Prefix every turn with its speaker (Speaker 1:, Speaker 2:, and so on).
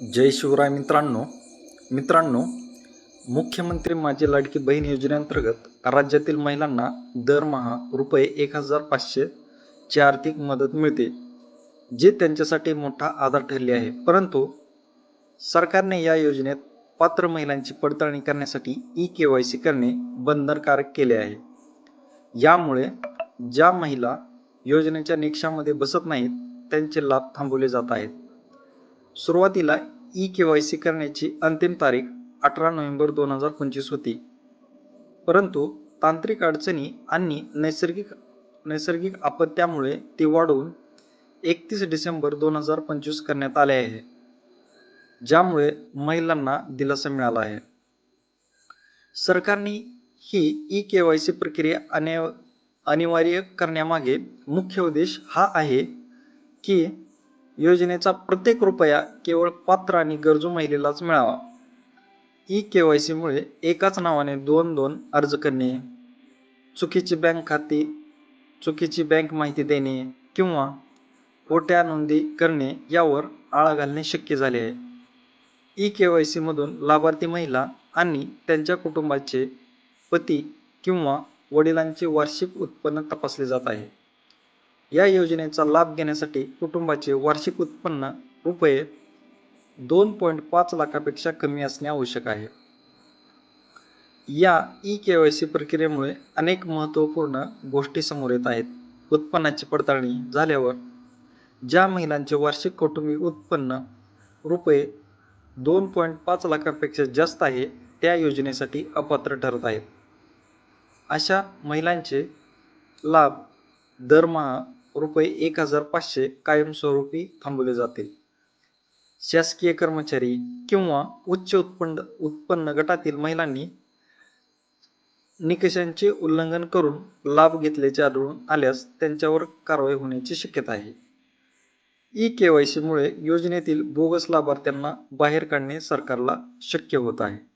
Speaker 1: जय शिवराय मित्रांनो. मित्रांनो मुख्यमंत्री माझी लाडकी बहीण योजनेअंतर्गत राज्यातील महिलांना दरमहा रुपये एक हजार पाचशेची आर्थिक मदत मिळते जे त्यांच्यासाठी मोठा आधार ठरले आहे. परंतु सरकारने या योजनेत पात्र महिलांची पडताळणी करण्यासाठी ई के वाय सी करणे बंधनकारक केले आहे. यामुळे ज्या महिला योजनेच्या निकषामध्ये बसत नाहीत त्यांचे लाभ थांबवले जात आहेत. सुरुवातीला ई के वाय सी करण्याची अंतिम तारीख अठरा नोव्हेंबर दोन हजार पंचवीस होती. परंतु तांत्रिक अडचणी आणि नैसर्गिक नैसर्गिक आपत्त्यामुळे ती वाढवून एकतीस डिसेंबर दोन हजार पंचवीस करण्यात आले आहे ज्यामुळे महिलांना दिलासा मिळाला आहे. सरकारने ही ई के वाय सी प्रक्रिया अनि अनिवार्य करण्यामागे मुख्य उद्देश हा आहे की योजनेचा प्रत्येक रुपया केवळ पात्र आणि गरजू महिलेलाच मिळावा. ई के वाय सीमुळे एकाच नावाने दोन दोन अर्ज करणे चुकीची बँक खाती चुकीची बँक माहिती देणे किंवा खोट्या नोंदी करणे यावर आळा घालणे शक्य झाले आहे. ई के वाय सीमधून लाभार्थी महिला आणि त्यांच्या कुटुंबाचे पती किंवा वडिलांचे वार्षिक उत्पन्न तपासले जात आहे. या योजनेचा लाभ घेण्यासाठी कुटुंबाचे वार्षिक उत्पन्न रुपये दोन पॉईंट पाच लाखापेक्षा कमी असणे आवश्यक आहे. या ई के वाय सी प्रक्रियेमुळे अनेक महत्त्वपूर्ण गोष्टी समोर येत आहेत. उत्पन्नाची पडताळणी झाल्यावर ज्या महिलांचे वार्षिक कौटुंबिक उत्पन्न रुपये दोन पॉईंट पाच लाखापेक्षा जास्त आहे त्या योजनेसाठी अपात्र ठरत आहेत. अशा महिलांचे लाभ दरमहा रुपये एक हजार पाचशे कायमस्वरूपी थांबवले जातील. शासकीय कर्मचारी किंवा उच्च उत्पन्न उत्पन्न गटातील महिलांनी निकषांचे उल्लंघन करून लाभ घेतल्याचे आढळून आल्यास त्यांच्यावर कारवाई होण्याची शक्यता आहे. ई के वाय सीमुळे योजनेतील बोगस लाभार्थ्यांना बाहेर काढणे सरकारला शक्य होत आहे.